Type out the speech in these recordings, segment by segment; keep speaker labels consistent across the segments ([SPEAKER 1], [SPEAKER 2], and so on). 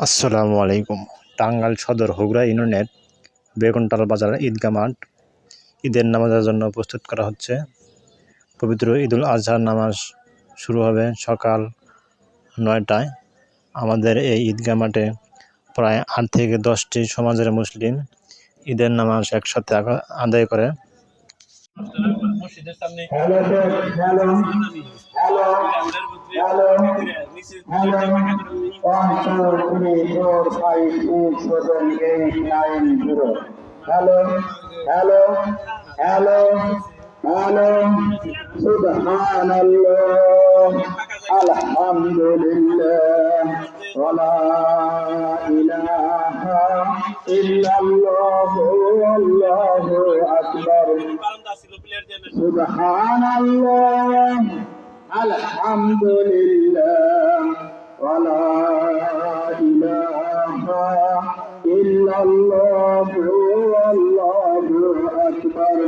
[SPEAKER 1] আসসালামু আলাইকুম। টাঙ্গাইল সদর হুগরা ইউনিয়নের বেগুনটাল বাজার ঈদগা মাঠ। ঈদের নামাজের জন্য প্রস্তুত করা হচ্ছে। পবিত্র ঈদুল আজহার নামাজ শুরু হবে সকাল নয়টায়। আমাদের এই ঈদগা মাঠে প্রায় আট থেকে দশটি সমাজের মুসলিম ঈদের নামাজ একসাথে আদায় করে।
[SPEAKER 2] মসজিদের সামনে
[SPEAKER 3] হ্যালো হ্যালো হ্যালো হ্যালো সুবহানাল্লাহ আলহামদুলিল্লাহ ওয়ালা ইলাহা ইল্লাল্লাহ আল্লাহু আকবার
[SPEAKER 2] বারান্দা ছিল
[SPEAKER 3] ولا إله إلا الله والله أكبر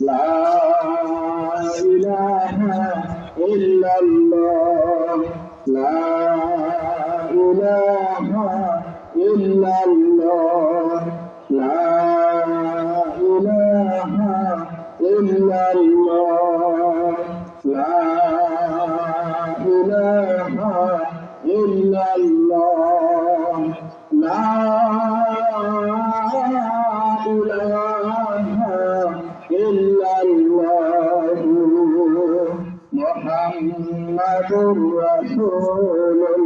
[SPEAKER 3] لا إله إلا الله لا إله إلا الله لا محمد رسول الله